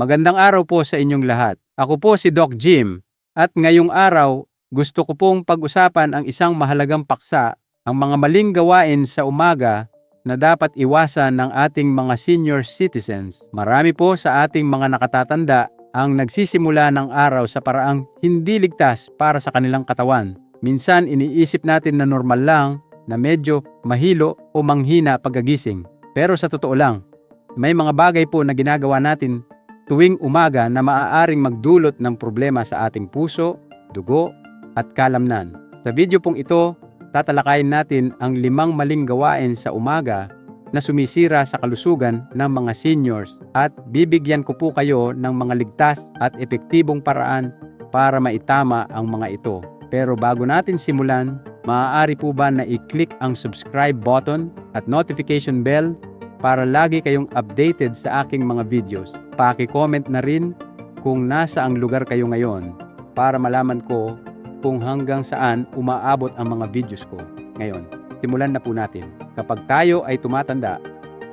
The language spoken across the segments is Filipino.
Magandang araw po sa inyong lahat. Ako po si Doc Jim at ngayong araw gusto ko pong pag-usapan ang isang mahalagang paksa, ang mga maling gawain sa umaga na dapat iwasan ng ating mga senior citizens. Marami po sa ating mga nakatatanda ang nagsisimula ng araw sa paraang hindi ligtas para sa kanilang katawan. Minsan iniisip natin na normal lang na medyo mahilo o manghina pagkagising. Pero sa totoo lang, may mga bagay po na ginagawa natin tuwing umaga na maaaring magdulot ng problema sa ating puso, dugo, at kalamnan. Sa video pong ito, tatalakayin natin ang limang maling gawain sa umaga na sumisira sa kalusugan ng mga seniors at bibigyan ko po kayo ng mga ligtas at epektibong paraan para maitama ang mga ito. Pero bago natin simulan, maaari po ba na i-click ang subscribe button at notification bell para lagi kayong updated sa aking mga videos. Paki-comment na rin kung nasa ang lugar kayo ngayon para malaman ko kung hanggang saan umaabot ang mga videos ko. Ngayon, simulan na po natin. Kapag tayo ay tumatanda,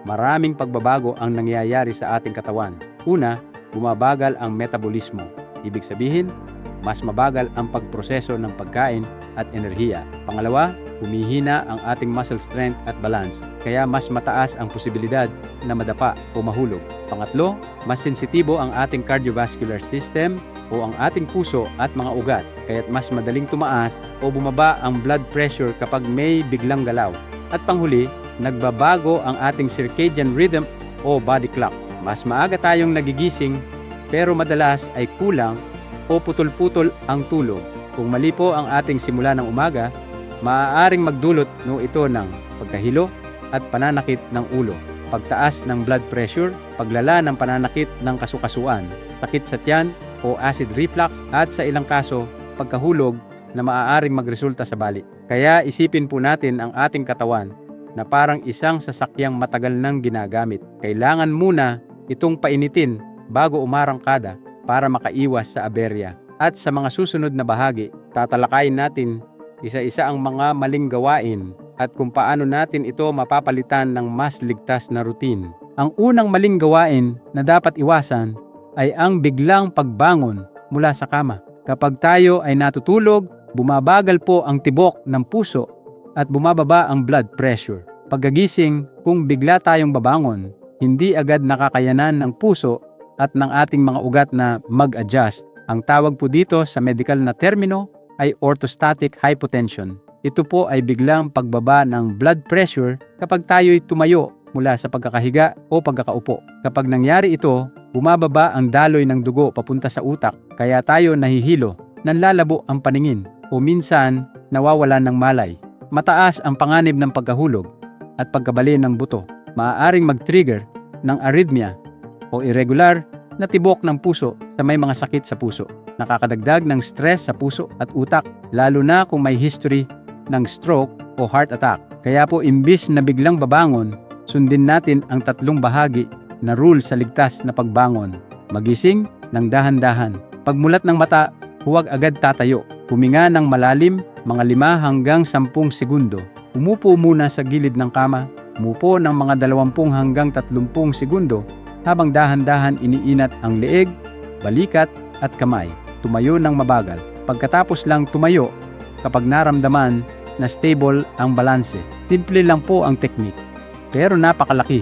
maraming pagbabago ang nangyayari sa ating katawan. Una, bumabagal ang metabolismo. Ibig sabihin, mas mabagal ang pagproseso ng pagkain at enerhiya. Pangalawa, humihina ang ating muscle strength at balance, kaya mas mataas ang posibilidad na madapa o mahulog. Pangatlo, mas sensitibo ang ating cardiovascular system o ang ating puso at mga ugat, kaya't mas madaling tumaas o bumaba ang blood pressure kapag may biglang galaw. At panghuli, nagbabago ang ating circadian rhythm o body clock. Mas maaga tayong nagigising pero madalas ay kulang o putol-putol ang tulog. Kung mali po ang ating simula ng umaga, maaaring magdulot no ito ng pagkahilo at pananakit ng ulo, pagtaas ng blood pressure, paglala ng pananakit ng kasukasuan, sakit sa tiyan o acid reflux at sa ilang kaso, pagkahulog na maaaring magresulta sa bali. Kaya isipin po natin ang ating katawan na parang isang sasakyang matagal nang ginagamit. Kailangan muna itong painitin bago umarangkada para makaiwas sa aberya. At sa mga susunod na bahagi, tatalakayin natin isa-isa ang mga maling gawain at kung paano natin ito mapapalitan ng mas ligtas na routine. Ang unang maling gawain na dapat iwasan ay ang biglang pagbangon mula sa kama. Kapag tayo ay natutulog, bumabagal po ang tibok ng puso at bumababa ang blood pressure. Pagkagising, kung bigla tayong babangon, hindi agad nakakayanan ng puso at ng ating mga ugat na mag-adjust. Ang tawag po dito sa medical na termino ay orthostatic hypotension. Ito po ay biglang pagbaba ng blood pressure kapag tayo'y tumayo mula sa pagkakahiga o pagkakaupo. Kapag nangyari ito, bumababa ang daloy ng dugo papunta sa utak kaya tayo nahihilo, nanlalabo ang paningin o minsan nawawalan ng malay. Mataas ang panganib ng pagkahulog at pagkabali ng buto. Maaaring mag-trigger ng arrhythmia o irregular na tibok ng puso sa may mga sakit sa puso. Nakakadagdag ng stress sa puso at utak, lalo na kung may history ng stroke o heart attack. Kaya po imbis na biglang babangon, sundin natin ang tatlong bahagi na rule sa ligtas na pagbangon. Magising ng dahan-dahan. Pagmulat ng mata, huwag agad tatayo. Huminga ng malalim, mga 5 hanggang 10 segundo. Umupo muna sa gilid ng kama. Umupo ng mga 20 hanggang 30 segundo habang dahan-dahan iniinat ang leeg, balikat at kamay. Tumayo ng mabagal. Pagkatapos lang tumayo, kapag naramdaman na stable ang balanse. Simple lang po ang teknik, pero napakalaki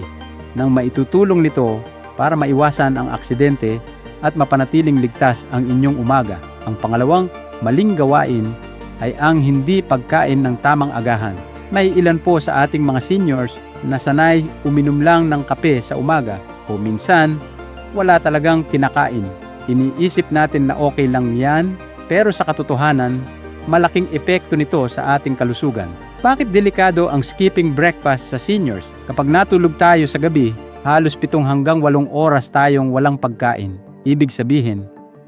nang maitutulong nito para maiwasan ang aksidente at mapanatiling ligtas ang inyong umaga. Ang pangalawang maling gawain ay ang hindi pagkain ng tamang agahan. May ilan po sa ating mga seniors na sanay uminom lang ng kape sa umaga o minsan wala talagang kinakain. Iniisip natin na okay lang yan pero sa katotohanan malaking epekto nito sa ating kalusugan. Bakit delikado ang skipping breakfast sa seniors? Kapag natulog tayo sa gabi, halos pitong hanggang walong oras tayong walang pagkain. Ibig sabihin,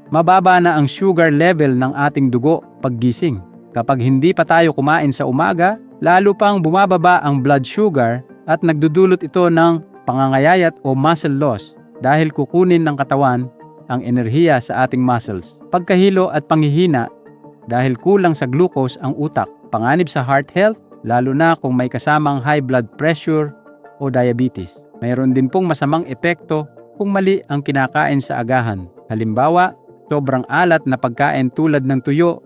mababa na ang sugar level ng ating dugo paggising. Kapag hindi pa tayo kumain sa umaga, lalo pang bumababa ang blood sugar at nagdudulot ito ng pangangayayat o muscle loss dahil kukunin ng katawan ang enerhiya sa ating muscles. Pagkahilo at panghihina dahil kulang sa glucose ang utak, panganib sa heart health, lalo na kung may kasamang high blood pressure o diabetes. Mayroon din pong masamang epekto kung mali ang kinakain sa agahan. Halimbawa, sobrang alat na pagkain tulad ng tuyo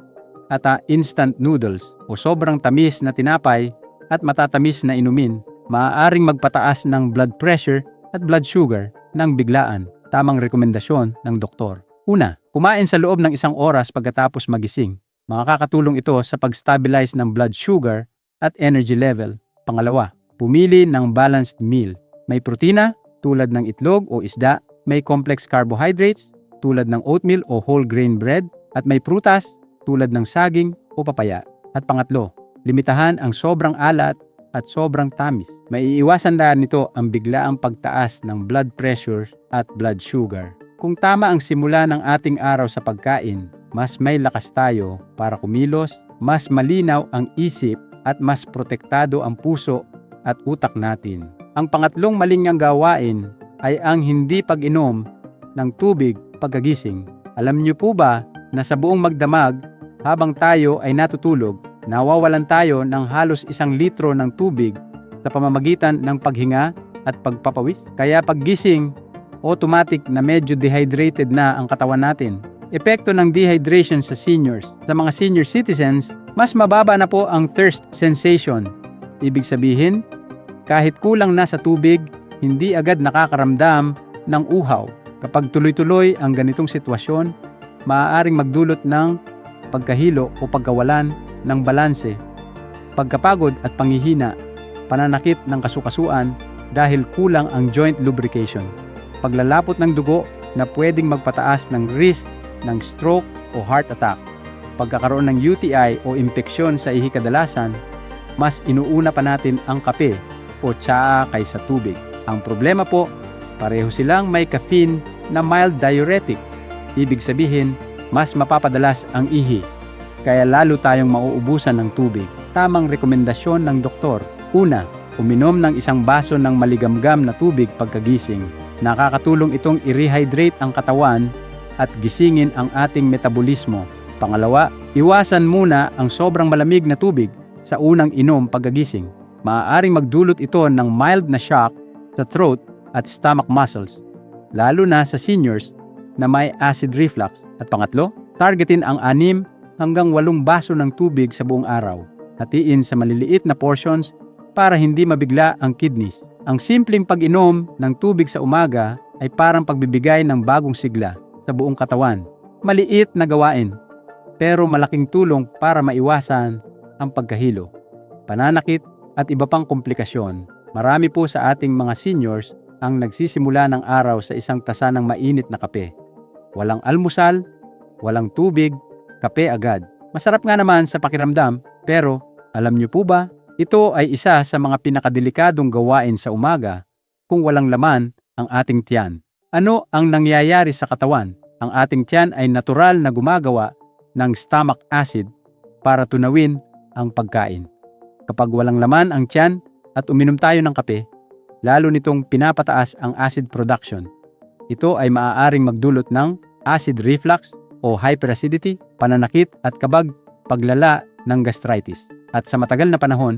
at ah, instant noodles o sobrang tamis na tinapay at matatamis na inumin, maaaring magpataas ng blood pressure at blood sugar ng biglaan. Tamang rekomendasyon ng doktor. Una, kumain sa loob ng isang oras pagkatapos magising. Makakatulong ito sa pag-stabilize ng blood sugar at energy level. Pangalawa, pumili ng balanced meal. May protina tulad ng itlog o isda, may complex carbohydrates tulad ng oatmeal o whole grain bread, at may prutas tulad ng saging o papaya. At pangatlo, limitahan ang sobrang alat at sobrang tamis. Maiiwasan na nito ang biglaang pagtaas ng blood pressure at blood sugar. Kung tama ang simula ng ating araw sa pagkain, mas may lakas tayo para kumilos, mas malinaw ang isip at mas protektado ang puso at utak natin. Ang pangatlong maling ang gawain ay ang hindi pag-inom ng tubig pagkagising. Alam niyo po ba na sa buong magdamag, habang tayo ay natutulog, nawawalan tayo ng halos isang litro ng tubig sa pamamagitan ng paghinga at pagpapawis. Kaya paggising, automatic na medyo dehydrated na ang katawan natin. Epekto ng dehydration sa seniors. Sa mga senior citizens, mas mababa na po ang thirst sensation. Ibig sabihin, kahit kulang na sa tubig, hindi agad nakakaramdam ng uhaw. Kapag tuloy-tuloy ang ganitong sitwasyon, maaaring magdulot ng pagkahilo o pagkawalan ng balanse, pagkapagod at panghihina, pananakit ng kasukasuan dahil kulang ang joint lubrication, paglalapot ng dugo na pwedeng magpataas ng risk ng stroke o heart attack, pagkakaroon ng UTI o impeksyon sa ihi kadalasan, mas inuuna pa natin ang kape o tsaa kaysa tubig. Ang problema po, pareho silang may caffeine na mild diuretic. Ibig sabihin, mas mapapadalas ang ihi, kaya lalo tayong mauubusan ng tubig. Tamang rekomendasyon ng doktor. Una, uminom ng isang baso ng maligamgam na tubig pagkagising. Nakakatulong itong i-rehydrate ang katawan at gisingin ang ating metabolismo. Pangalawa, iwasan muna ang sobrang malamig na tubig sa unang inom pagkagising. Maaaring magdulot ito ng mild na shock sa throat at stomach muscles, lalo na sa seniors na may acid reflux. At pangatlo, targetin ang anim hanggang walong baso ng tubig sa buong araw. Hatiin sa maliliit na portions para hindi mabigla ang kidneys. Ang simpleng pag-inom ng tubig sa umaga ay parang pagbibigay ng bagong sigla sa buong katawan. Maliit na gawain, pero malaking tulong para maiwasan ang pagkahilo, pananakit at iba pang komplikasyon. Marami po sa ating mga seniors ang nagsisimula ng araw sa isang tasa ng mainit na kape. Walang almusal, walang tubig, kape agad. Masarap nga naman sa pakiramdam, pero alam niyo po ba, ito ay isa sa mga pinakadelikadong gawain sa umaga kung walang laman ang ating tiyan. Ano ang nangyayari sa katawan? Ang ating tiyan ay natural na gumagawa ng stomach acid para tunawin ang pagkain. Kapag walang laman ang tiyan at uminom tayo ng kape, lalo nitong pinapataas ang acid production. Ito ay maaaring magdulot ng acid reflux o hyperacidity, pananakit at kabag paglala ng gastritis. At sa matagal na panahon,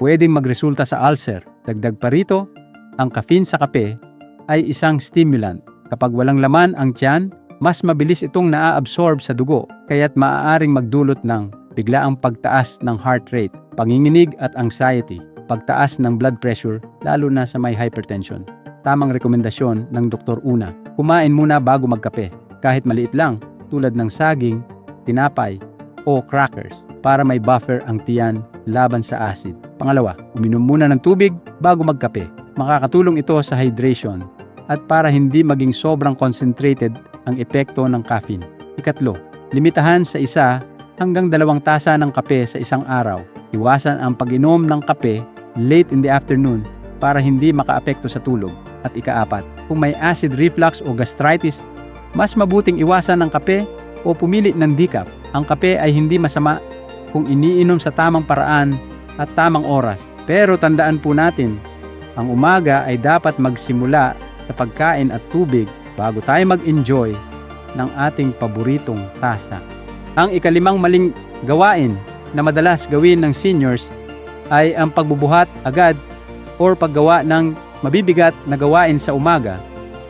pwedeng magresulta sa ulcer. Dagdag pa rito, ang caffeine sa kape ay isang stimulant. Kapag walang laman ang tiyan, mas mabilis itong naa-absorb sa dugo, kaya't maaaring magdulot ng biglaang pagtaas ng heart rate, panginginig at anxiety, pagtaas ng blood pressure lalo na sa may hypertension. Tamang rekomendasyon ng Dr. Una, kumain muna bago magkape, kahit maliit lang, tulad ng saging, tinapay, o crackers para may buffer ang tiyan laban sa acid. Pangalawa, uminom muna ng tubig bago magkape. Makakatulong ito sa hydration at para hindi maging sobrang concentrated ang epekto ng caffeine. Ikatlo, limitahan sa isa hanggang dalawang tasa ng kape sa isang araw. Iwasan ang pag-inom ng kape late in the afternoon para hindi makaapekto sa tulog. At ikaapat, kung may acid reflux o gastritis, mas mabuting iwasan ng kape o pumili ng decaf. Ang kape ay hindi masama kung iniinom sa tamang paraan at tamang oras. Pero tandaan po natin, ang umaga ay dapat magsimula sa pagkain at tubig bago tayo mag-enjoy ng ating paboritong tasa. Ang ikalimang maling gawain na madalas gawin ng seniors ay ang pagbubuhat agad or paggawa ng mabibigat na gawain sa umaga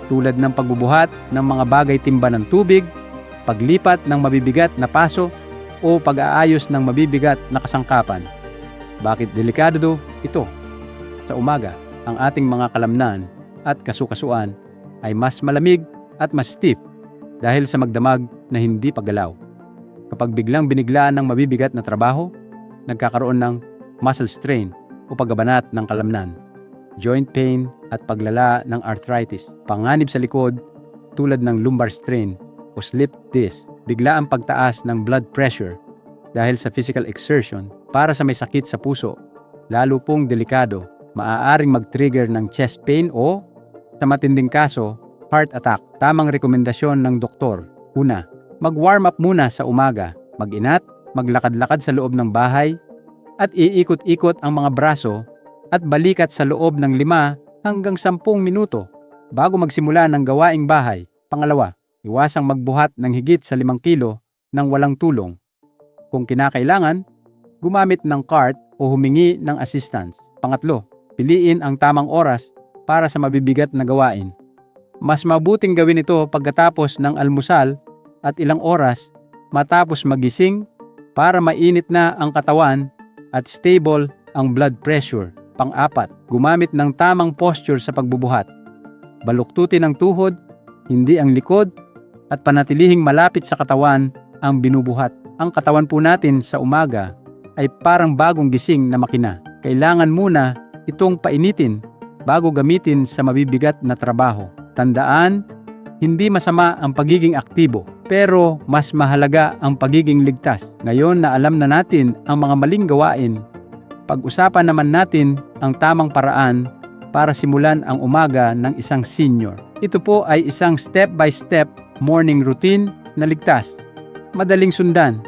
tulad ng pagbubuhat ng mga bagay timba ng tubig, paglipat ng mabibigat na paso o pag-aayos ng mabibigat na kasangkapan. Bakit delikado ito? Sa umaga, ang ating mga kalamnan at kasukasuan ay mas malamig at mas stiff dahil sa magdamag na hindi paggalaw. Kapag biglang biniglaan ng mabibigat na trabaho, nagkakaroon ng muscle strain o paggabanat ng kalamnan, joint pain at paglala ng arthritis, panganib sa likod tulad ng lumbar strain o slip disc, bigla ang pagtaas ng blood pressure dahil sa physical exertion para sa may sakit sa puso, lalo pong delikado, maaaring mag-trigger ng chest pain o, sa matinding kaso, heart attack. Tamang rekomendasyon ng doktor. Una, mag-warm up muna sa umaga, mag-inat, maglakad-lakad sa loob ng bahay, at iikot-ikot ang mga braso at balikat sa loob ng 5 hanggang 10 minuto bago magsimula ng gawaing bahay. Pangalawa, iwasang magbuhat ng higit sa 5 kilo nang walang tulong. Kung kinakailangan, gumamit ng cart o humingi ng assistance. Pangatlo, piliin ang tamang oras para sa mabibigat na gawain. Mas mabuting gawin ito pagkatapos ng almusal at ilang oras matapos magising para mainit na ang katawan at stable ang blood pressure. Pang-apat, gumamit ng tamang posture sa pagbubuhat. Baluktutin ang tuhod, hindi ang likod, at panatilihing malapit sa katawan ang binubuhat. Ang katawan po natin sa umaga ay parang bagong gising na makina. Kailangan muna itong painitin bago gamitin sa mabibigat na trabaho. Tandaan, hindi masama ang pagiging aktibo, pero mas mahalaga ang pagiging ligtas. Ngayon na alam na natin ang mga maling gawain, pag-usapan naman natin ang tamang paraan para simulan ang umaga ng isang senior. Ito po ay isang step-by-step morning routine na ligtas, madaling sundan,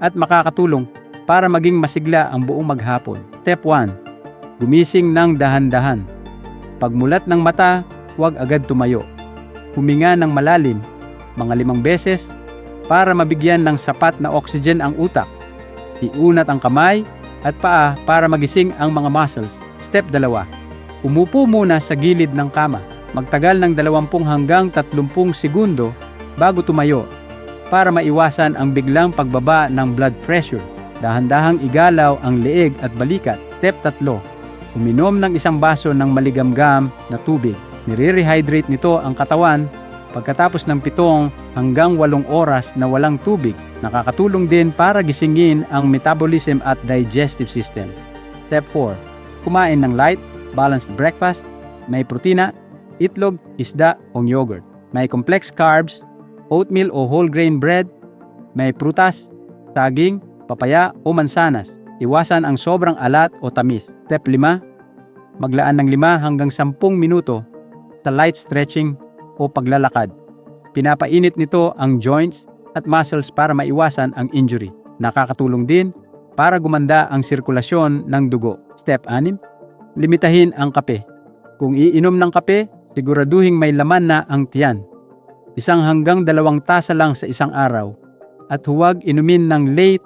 at makakatulong para maging masigla ang buong maghapon. Step 1. Gumising ng dahan-dahan. Pagmulat ng mata, huwag agad tumayo. Huminga ng malalim, mga limang beses, para mabigyan ng sapat na oxygen ang utak. Iunat ang kamay at paa para magising ang mga muscles. Step 2. Umupo muna sa gilid ng kama. Magtagal ng 20 hanggang 30 segundo bago tumayo para maiwasan ang biglang pagbaba ng blood pressure. Dahan-dahang igalaw ang leeg at balikat. Step 3. Uminom ng isang baso ng maligamgam na tubig. Nire-rehydrate nito ang katawan pagkatapos ng pitong hanggang walong oras na walang tubig. Nakakatulong din para gisingin ang metabolism at digestive system. Step 4. Kumain ng light, balanced breakfast, may protina, itlog, isda o yogurt. May complex carbs, oatmeal o whole grain bread, may prutas, saging, papaya o mansanas. Iwasan ang sobrang alat o tamis. Step 5. Maglaan ng 5 hanggang 10 minuto sa light stretching o paglalakad. Pinapainit nito ang joints at muscles para maiwasan ang injury. Nakakatulong din para gumanda ang sirkulasyon ng dugo. Step 6. Limitahin ang kape. Kung iinom ng kape, siguraduhin may laman na ang tiyan. Isang hanggang dalawang tasa lang sa isang araw at huwag inumin ng late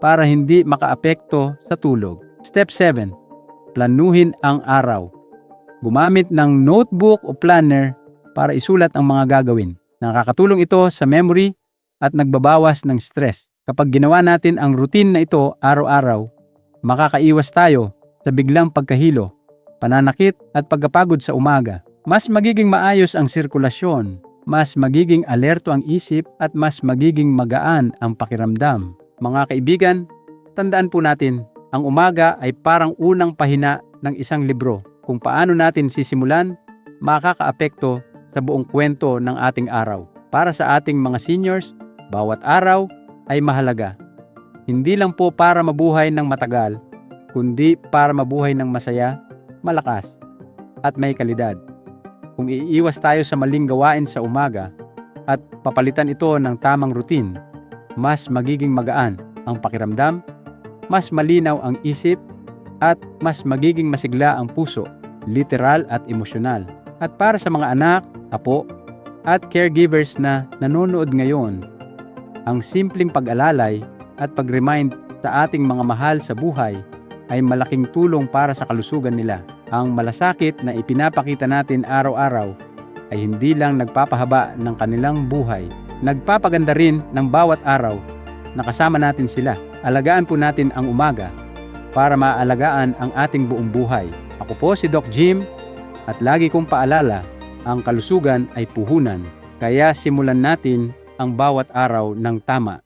para hindi makaapekto sa tulog. Step 7. Planuhin ang araw. Gumamit ng notebook o planner para isulat ang mga gagawin. Nakakatulong ito sa memory at nagbabawas ng stress. Kapag ginawa natin ang routine na ito araw-araw, makakaiwas tayo sa biglang pagkahilo, pananakit at pagkapagod sa umaga. Mas magiging maayos ang sirkulasyon, mas magiging alerto ang isip at mas magiging magaan ang pakiramdam. Mga kaibigan, tandaan po natin, ang umaga ay parang unang pahina ng isang libro. Kung paano natin sisimulan, makakaapekto sa buong kwento ng ating araw. Para sa ating mga seniors, bawat araw ay mahalaga. Hindi lang po para mabuhay ng matagal, kundi para mabuhay ng masaya, malakas, at may kalidad. Kung iiwas tayo sa maling gawain sa umaga at papalitan ito ng tamang routine, mas magiging magaan ang pakiramdam, mas malinaw ang isip, at mas magiging masigla ang puso, literal at emosyonal. At para sa mga anak, apo, at caregivers na nanonood ngayon, ang simpleng pag-alalay at pag-remind sa ating mga mahal sa buhay ay malaking tulong para sa kalusugan nila. Ang malasakit na ipinapakita natin araw-araw ay hindi lang nagpapahaba ng kanilang buhay, nagpapaganda rin ng bawat araw na kasama natin sila. Alagaan po natin ang umaga para maalagaan ang ating buong buhay. Ako po si Doc Jim at lagi kong paalala, ang kalusugan ay puhunan. Kaya simulan natin ang bawat araw ng tama.